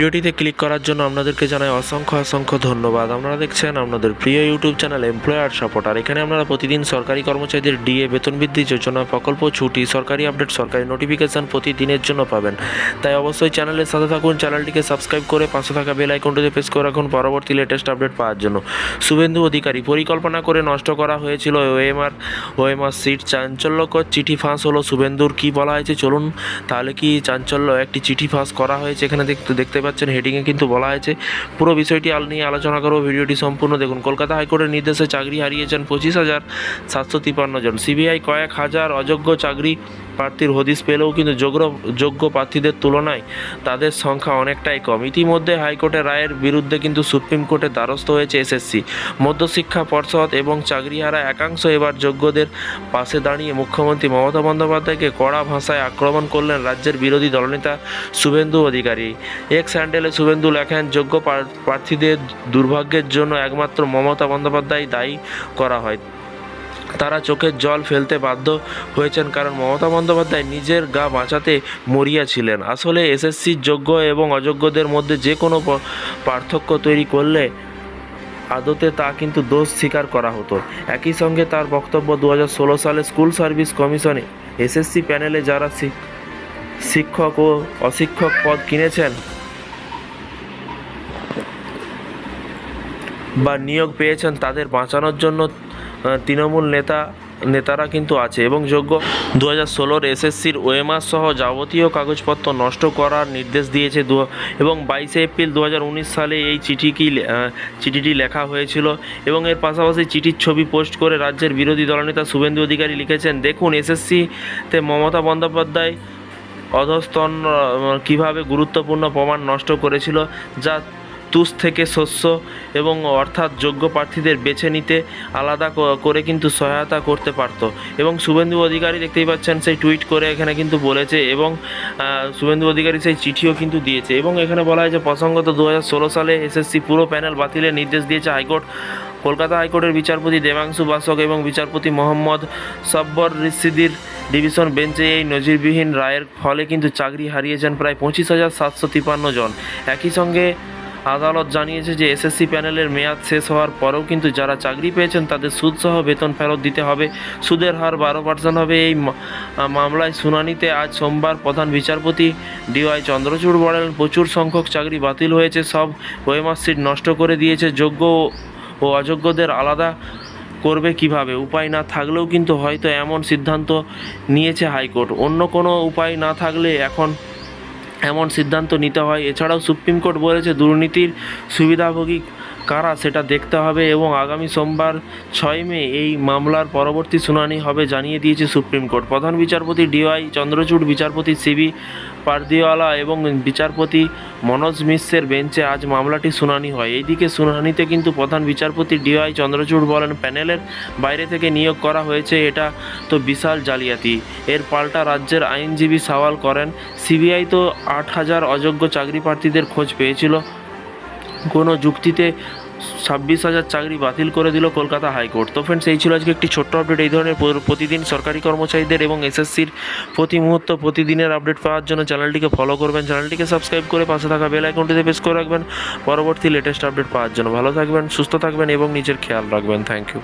ভিডিওটিতে ক্লিক করার জন্য আপনাদেরকে জানাই অসংখ্য অসংখ্য ধন্যবাদ। আপনারা দেখছেন আপনাদের প্রিয় ইউটিউব চ্যানেল এমপ্লয়ার সাপোর্টার এখানে আপনারা প্রতিদিন সরকারি কর্মচারীদের ডিএ বেতন বৃদ্ধি, যোজনা, প্রকল্প, ছুটি, সরকারি আপডেট সরকারি নোটিফিকেশন প্রতিদিনের জন্য পাবেন। তাই অবশ্যই চ্যানেলের সাথে থাকুন চ্যানেলটিকে সাবস্ক্রাইব করে পাশে থাকা বেল আইকনটিতে প্রেস করে রাখুন পরবর্তী লেটেস্ট আপডেট পাওয়ার জন্য। শুভেন্দু অধিকারী, পরিকল্পনা করে নষ্ট করা হয়েছিল ওএমআর ওএমআর সিট চাঞ্চল্যকর চিঠি ফাঁস হলো। শুভেন্দুর কি বলা হয়েছে? চলুন তাহলে কি চাঞ্চল্য একটি চিঠি ফাঁস করা হয়েছে? এখানে দেখতে দেখতে পাচ্ছেন হেডিংয়ে কিন্তু বলা হয়েছে। পুরো বিষয়টি আল নিয়ে আলোচনা করব, ভিডিওটি সম্পূর্ণ দেখুন। কলকাতা হাইকোর্টের নির্দেশে চাকরি হারিয়েছেন পঁচিশ হাজার সাতশো তিপ্পান্ন জন। সিবিআই কয়েক হাজার অযোগ্য চাকরি প্রার্থীর হদিস পেলেও কিন্তু যোগ্য যোগ্য প্রার্থীদের তুলনায় তাদের সংখ্যা অনেকটাই কম। ইতিমধ্যে হাইকোর্টের রায়ের বিরুদ্ধে কিন্তু সুপ্রিম কোর্টের দ্বারস্থ হয়েছে এসএসসি। মধ্যশিক্ষা পর্ষদ এবং চাকরিহারা একাংশ এবার যোগ্যদের পাশে দাঁড়িয়ে মুখ্যমন্ত্রী মমতা বন্দ্যোপাধ্যায়কে কড়া ভাষায় আক্রমণ করলেন রাজ্যের বিরোধী দলনেতা শুভেন্দু অধিকারী। এক্স স্যান্ডেলে শুভেন্দু লেখেন, যোগ্য প্রার্থীদের দুর্ভাগ্যের জন্য একমাত্র মমতা বন্দ্যোপাধ্যায় দায়ী করা হয়। তারা চোখের জল ফেলতে বাধ্য হয়েছেন কারণ মমতা বন্দ্যোপাধ্যায় নিজের গা বাঁচাতে মরিয়াছিলেন আসলে এসএসসির যোগ্য এবং অযোগ্যদের মধ্যে যে কোনো পার্থক্য তৈরি করলে আদতে তা কিন্তু দোষ স্বীকার করা হতো। একই সঙ্গে তার বক্তব্য দু হাজার ষোলো সালে স্কুল সার্ভিস কমিশনে এসএসসি প্যানেলে যারা শিক- শিক্ষক ও অশিক্ষক পদ কিনেছেন বা নিয়োগ পেয়েছেন তাদের বাঁচানোর জন্য তৃণমূল নেতা, নেতারা কিন্তু আছে এবং যোগ্য। দু হাজার ষোলোর এসএসসির ওএমআর সহ যাবতীয় কাগজপত্র নষ্ট করার নির্দেশ দিয়েছে দু এবং বাইশে এপ্রিল দু হাজার উনিশ সালে এই চিঠি কি চিঠিটি লেখা হয়েছিল এবং এর পাশাপাশি চিঠির ছবি পোস্ট করে রাজ্যের বিরোধী দলনেতা শুভেন্দু অধিকারী লিখেছেন, দেখুন, এসএসসিতে মমতা বন্দ্যোপাধ্যায় অধস্তন কীভাবে গুরুত্বপূর্ণ প্রমাণ নষ্ট করেছিল, যা তুষ থেকে শস্য এবং অর্থাৎ যোগ্য প্রার্থীদের বেছে নিতে আলাদা করে কিন্তু সহায়তা করতে পারতো। এবং শুভেন্দু অধিকারী দেখতেই পাচ্ছেন, সেই টুইট করে এখানে কিন্তু বলেছে এবং শুভেন্দু অধিকারী সেই চিঠিও কিন্তু দিয়েছে। এবং এখানে বলা হয় যে, প্রসঙ্গত দু হাজার ষোলো সালে এসএসসি পুরো প্যানেল বাতিলের নির্দেশ দিয়েছে হাইকোর্ট। কলকাতা হাইকোর্টের বিচারপতি দেবাংশু বাসক এবং বিচারপতি মোহাম্মদ সব্বর রিসিদির ডিভিশন বেঞ্চে এই নজিরবিহীন রায়ের ফলে কিন্তু চাকরি হারিয়েছেন প্রায় পঁচিশ হাজার সাতশো তিপান্ন জন। একই সঙ্গে আদালত জানিয়েছে যে এসএসসি প্যানেলের মেয়াদ শেষ হওয়ার পরেও কিন্তু যারা চাকরি পেয়েছেন তাদের সুদসহ বেতন ফেরত দিতে হবে। সুদের হার বারো পার্সেন্ট হবে। এই মামলায় শুনানিতে আজ সোমবার প্রধান বিচারপতি ডিওয়াই চন্দ্রচূড় বলেন, প্রচুর সংখ্যক চাকরি বাতিল হয়েছে। সব ওয়েমার সিট নষ্ট করে দিয়েছে। যোগ্য ও অযোগ্যদের আলাদা করবে কীভাবে? উপায় না থাকলেও কিন্তু হয়তো এমন সিদ্ধান্ত নিয়েছে হাইকোর্ট। অন্য কোনো উপায় না থাকলে এখন এমন সিদ্ধান্ত নিতে হয়। এছাড়াও সুপ্রিম কোর্ট বলেছে, দুর্নীতির সুবিধাভোগী কারা সেটা দেখতে হবে এবং আগামী সোমবার ছয় মে এই মামলার পরবর্তী শুনানি হবে জানিয়ে দিয়েছে সুপ্রিম কোর্ট। প্রধান বিচারপতি ডিওয়াই চন্দ্রচূড়, বিচারপতি সিবি পারদিওয়ালা এবং বিচারপতি মনোজ মিশ্রের বেঞ্চে আজ মামলাটি শুনানি হয়। এইদিকে শুনানিতে কিন্তু প্রধান বিচারপতি ডিওয়াই চন্দ্রচূড় বলেন, প্যানেলের বাইরে থেকে নিয়োগ করা হয়েছে, এটা তো বিশাল জালিয়াতি। এর পাল্টা রাজ্যের আইনজীবী সওয়াল করেন, সিবিআই তো আট হাজার অযোগ্য চাকরি প্রার্থীদের খোঁজ পেয়েছিল। কোনো যুক্তিতে ছাব্বিশ হাজার চাকরি বাতিল করে দিল কলকাতা হাইকোর্ট। তো ফ্রেন্ডস এই ছিল আজকে একটি ছোট্ট আপডেট এই ধরনের প্রতিদিন সরকারি কর্মচারীদের এবং এসএসসির প্রতি মুহূর্ত প্রতিদিনের আপডেট পাওয়ার জন্য চ্যানেলটিকে ফলো করবেন। চ্যানেলটিকে সাবস্ক্রাইব করে পাশে থাকা বেল আইকনটিতে প্রেস করে রাখবেন। পরবর্তী লেটেস্ট আপডেট পাওয়ার জন্য। ভালো থাকবেন, সুস্থ থাকবেন এবং নিজের খেয়াল রাখবেন। Thank you